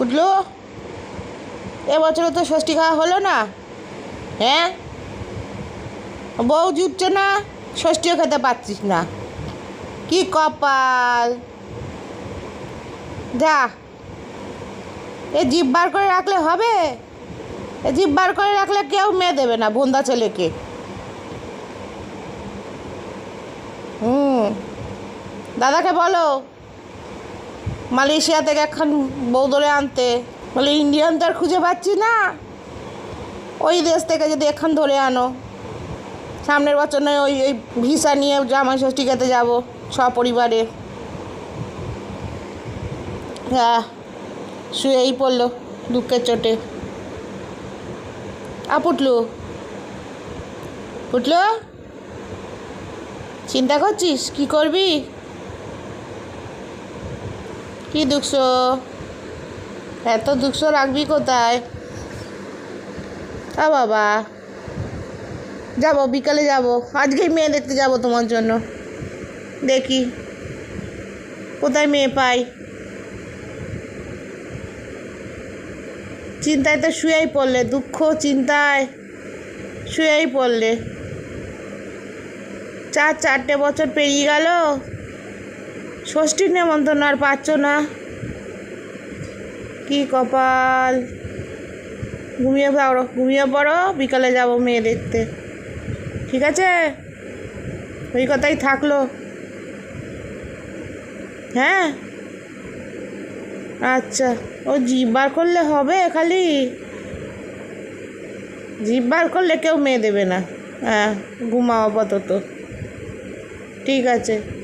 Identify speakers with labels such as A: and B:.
A: বুঝলো এবছরে তো ষষ্ঠী খাওয়া হলো না। হ্যাঁ? বউ জুটছে না, ষষ্ঠীও খেতে পারছিস না। কি কপাল? যা। এ জিভ বার করে রাখলে হবে? এ জিভ বার করে রাখলে কেউ মেয়ে দেবে না বন্দা ছেলেকে। হুম। দাদাকে বলো। মালয়েশিয়া থেকে এখন বউ ধরে আনতে। বলে, ইন্ডিয়ান তো আর খুঁজে পাচ্ছি না। ওই দেশ থেকে যদি এখন ধরে আনো, সামনের বছর নয়, ওই ওই ভিসা নিয়ে জামাই ষষ্ঠী খেতে যাব সপরিবারে। হ্যাঁ শুয়েই পড়ল দুঃখের চোটে। আ পুটলু পুটলু চিন্তা করছিস? কি করবি? কি দুঃখ? এত দুঃখ রাখবি কোথায়? আ বাবা। যাব, বিকালে যাব। আজকেই মেয়ে দেখতে যাব তোমার জন্য। দেখি। কোথায় মেয়ে পাই? চিন্তায় তো শুয়েই পড়লে, দুঃখ, চিন্তায় শুয়েই পড়লে। চার, চারটে বছর পেরিয়ে গেল। ষষ্ঠীর নেমন্তন্ন, আর পাচ্ছ না। কি কপাল। ঘুমিয়ে পড়ো ঘুমিয়ে পড়ো, বিকালে যাব মেয়ে দেখতে। ঠিক আছে? ওই কথাই থাকল। হ্যাঁ? আচ্ছা ও জিভ বার করলে হবে খালি? জিভ বার করলে কেউ মেয়ে দেবে না। হ্যাঁ ঘুমাও আপাতত। ঠিক আছে।